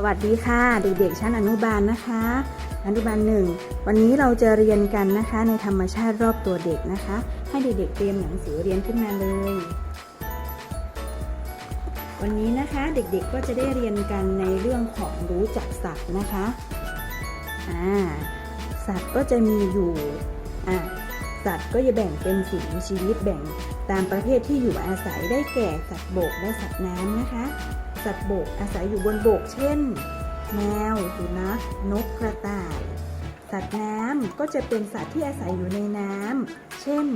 สวัสดีค่ะเด็กๆชั้นอนุบาลนะคะ อนุบาลหนึ่งวันนี้เราจะเรียนกันนะคะในธรรมชาติรอบตัวเด็กนะคะ ให้เด็กๆเตรียมหนังสือเรียนขึ้นมาเลย วันนี้นะคะเด็กๆก็จะได้เรียนกันในเรื่องของรู้จักสัตว์นะคะอ่าสัตว์ก็จะมีอยู่อ่า สัตว์ก็จะแบ่งเป็นสิ่งมีชีวิตแบ่งตามประเภทที่อยู่อาศัยได้แก่สัตว์บกและสัตว์น้ำนะคะ สัตว์บกอาศัยอยู่บนบก เช่น แมวสุนัขนกกระต่าย สัตว์น้ำก็จะเป็นสัตว์ที่อาศัยอยู่ในน้ำเช่น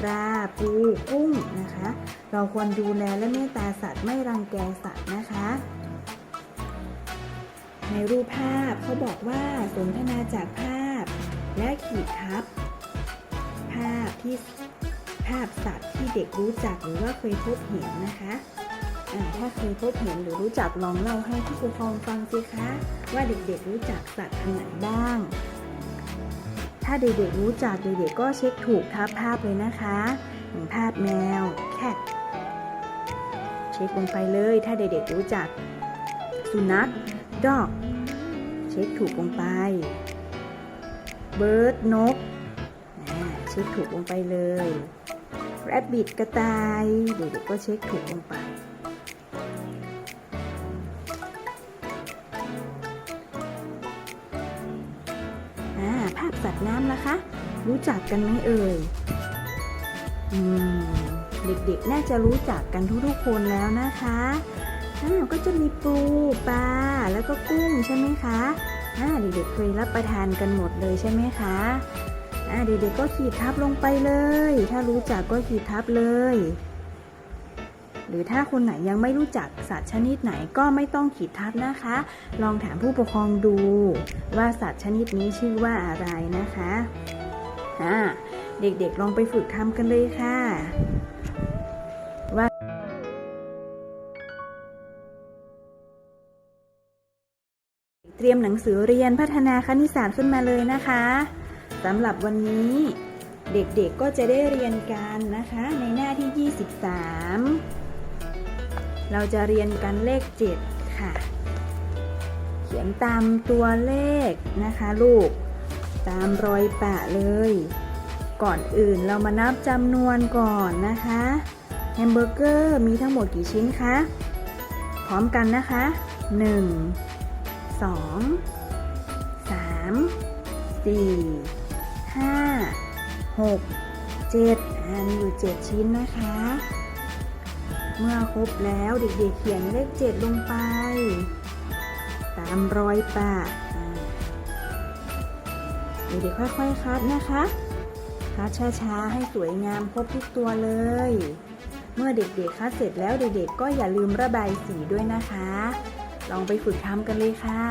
ปลาปูกุ้งนะคะ เราควรดูแลและเมตตาสัตว์ไม่รังแกสัตว์นะคะในรูปภาพเขาบอกว่าสนทนาจากภาพ และขีดทับ ที่ภาพสัตว์ที่เด็กรู้จักหรือว่าเคยพบเห็นนะคะถ้าเคยพบเห็นหรือรู้จักลองเล่าให้ผู้ปกครองฟังสิคะ ว่าเด็กๆรู้จักสัตว์อันไหนบ้าง ถ้าเด็กๆรู้จักเด็กๆก็เช็คถูกทับภาพเลยนะคะอย่างภาพแมว cat เช็คลงไปเลยถ้าเด็กๆรู้จัก สุนัข dog เช็คถูกลงไป bird นก ช็คถูกลงไปเลย rabbit กระต่าย เด็กๆก็เช็คถูกลงไป ภาพสัตว์น้ำนะคะ รู้จักกันไหมเอ่ยอเด็กๆ น่าจะรู้จักกันทุกๆคนแล้วนะคะอ่าก็จะมีปูปลาแล้วก็กุ้งใช่ไหมคะอ่าเด็กๆเคยรับประทานกันหมดเลยใช่ไหมคะ เด็กๆก็ขีดทับลงไปเลย ถ้ารู้จักก็ขีดทับเลย หรือถ้าคนไหนยังไม่รู้จักสัตว์ชนิดไหนก็ไม่ต้องขีดทับนะคะ ลองถามผู้ปกครองดูว่าสัตว์ชนิดนี้ชื่อว่าอะไรนะคะอ่าเด็กๆลองไปฝึกทำกันเลยค่ะว่าเตรียมหนังสือเรียนพัฒนาคณิตศาสตร์ขึ้นมาเลยนะคะ สำหรับวันนี้เด็กๆก็จะได้เรียนกันนะคะ ในหน้าที่ 23 เราจะเรียนกันเลข 7 ค่ะ เขียนตามตัวเลขนะคะลูก ตามรอยปะเลย ก่อนอื่นเรามานับจำนวนก่อนนะคะแฮมเบอร์เกอร์มีทั้งหมดกี่ชิ้นคะพร้อมกันนะคะ 1 2 3 4 6 7อ่ามีอยู่ 7 ชิ้นนะคะ เมื่อครบแล้วเด็กๆเขียนเลข 7 ลงไป ตามรอยปะเด็กๆค่อยๆคัดนะคะคัดช้าๆ ให้สวยงามครบทุกตัวเลย เมื่อเด็กๆคัดเสร็จแล้วเด็กๆ ก็อย่าลืมระบายสีด้วยนะคะ ลองไปฝึกทำกันเลยค่ะ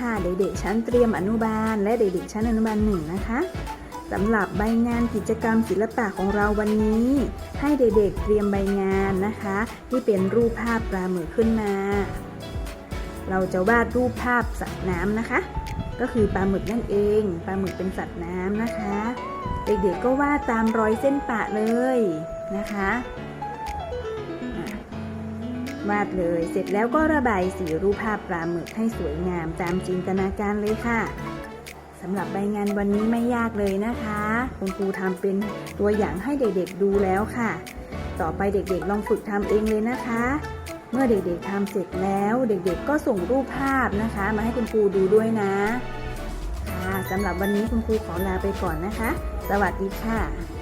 ค่ะเด็กๆชั้นเตรียมอนุบาล และเด็กๆชั้นอนุบาลหนึ่งนะคะสำหรับใบงานกิจกรรมศิลปะของเราวันนี้ ให้เด็กๆเตรียมใบงานนะคะ ที่เป็นรูปภาพปลาหมึกขึ้นมา เราจะวาดรูปภาพสัตว์น้ำนะคะ ก็คือปลาหมึกนั่นเองปลาหมึกเป็นสัตว์น้ำนะคะ เด็กๆก็วาดตามรอยเส้นปะเลยนะคะอะ วาดเลย เสร็จแล้วก็ระบายสีรูปภาพปลาหมึกให้สวยงามตามจินตนาการเลยค่ะสำหรับใบงานวันนี้ไม่ยากเลยนะคะ คุณครูทำเป็นตัวอย่างให้เด็กๆดูแล้วค่ะ ต่อไปเด็กๆลองฝึกทำเองเลยนะคะ เมื่อเด็กๆทำเสร็จแล้ว เด็กๆก็ส่งรูปภาพนะคะ มาให้คุณครูดูด้วยนะ ค่ะสำหรับวันนี้คุณครูขอลาไปก่อนนะคะ สวัสดีค่ะ